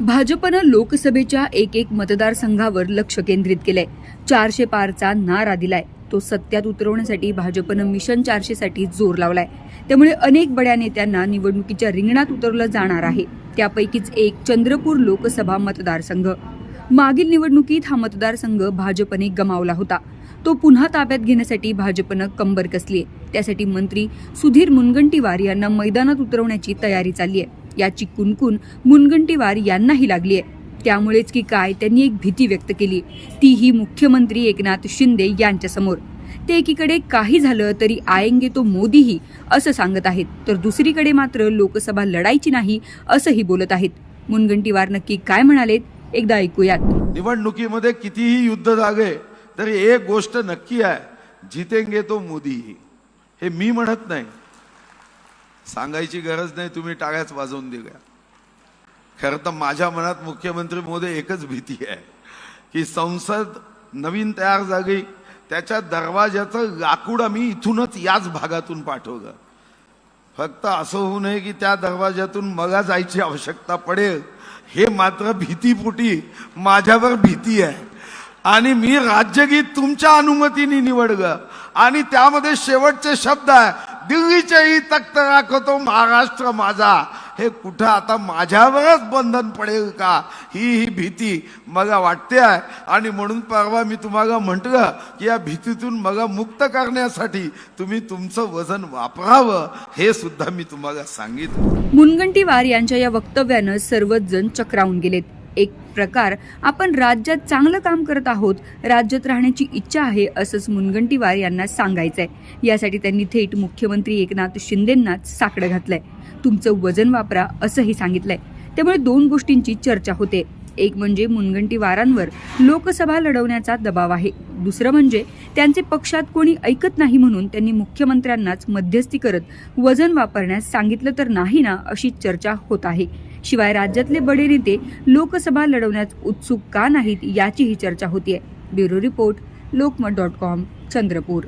भाजपनं लोकसभेच्या एक एक मतदारसंघावर लक्ष केंद्रित केलंय. चारशे पारचा नारा दिलाय. तो सत्यात उतरवण्यासाठी भाजपनं मिशन चारशेसाठी जोर लावलाय. त्यामुळे अनेक बड्या नेत्यांना निवडणुकीच्या रिंगणात उतरलं जाणार आहे. त्यापैकीच एक चंद्रपूर लोकसभा मतदारसंघ. मागील निवडणुकीत हा मतदारसंघ भाजपने गमावला होता. तो पुन्हा ताब्यात घेण्यासाठी भाजपनं कंबर कसलीय. त्यासाठी मंत्री सुधीर मुनगंटीवार यांना मैदानात उतरवण्याची तयारी चालली आहे याची कुणकुण मुनगंटीवार यांनाही लागली आहे. त्यामुळेच की काय त्यांनी एक भीती व्यक्त केली. ती ही मुख्यमंत्री एकनाथ शिंदे यांच्यासमोर. ते एकीकडे काही झालं तरी आएंगे तो मोदीही असं सांगत आहेत. तर दुसरीकडे मात्र लोकसभा लढायची नाही असंही बोलत आहेत. मुनगंटीवार नक्की काय म्हणालेत एकदा ऐकूयात. निवडणुकीमध्ये कितीही युद्ध जागे तरी एक गोष्ट नक्की आहे जितेंगे तो मोदी हे मी म्हणत नाही. सांगायची गरज नाही तुम्ही टाळ्याच वाजवून दिल्या खरं तर माझ्या मनात मुख्यमंत्री मोदी एकच भीती आहे की संसद नवीन तयार झाली त्याच्या दरवाज्याचं लाकूड आम्ही इथूनच याच भागातून पाठवलं. फक्त असं होऊ नये की त्या दरवाज्यातून मला जायची आवश्यकता पडेल हे मात्र भीतीपोटी माझ्यावर भीती आहे. आणि मी राज्यगीत तुमच्या अनुमतीने निवडलं. आणि त्यामध्ये शेवटचे शब्द आहे दिल्लीचेही तख्त राखतो महाराष्ट्र माझा. हे कुठं आता माझ्यावरच बंधन पडेल का? ही ही भीती मला वाटते आहे. आणि म्हणून परवा मी तुम्हाला म्हटलं की या भीतीतून मला मुक्त करण्यासाठी तुम्ही तुमचं वजन वापरावं. हे सुद्धा मी तुम्हाला सांगितलं. मुनगंटीवार यांच्या या वक्तव्यानं सर्वच जण चक्रावून गेलेत. एक प्रकार. आपण राज्यात चांगलं काम करत आहोत राज्यात राहण्याची इच्छा आहे असंच मुनगंटीवार यांना सांगायचंय. यासाठी त्यांनी थेट मुख्यमंत्री एकनाथ शिंदेंनाच साकडं घातलंय. तुमचं वजन वापरा असंही सांगितलंय. त्यामुळे दोन गोष्टींची चर्चा होते. एक म्हणजे मुनगंटीवारांवर लोकसभा लढवण्याचा दबाव आहे. दुसरं म्हणजे त्यांचे पक्षात कोणी ऐकत नाही म्हणून त्यांनी मुख्यमंत्र्यांनाच मध्यस्थी करत वजन वापरण्यास सांगितलं तर नाही ना अशी चर्चा होत आहे. शिवाय राज्यातले बडे नेते लोकसभा लढवण्यास उत्सुक का नाहीत याचीही चर्चा होतीये. Bureau report Lokmat dot com Chandrapur.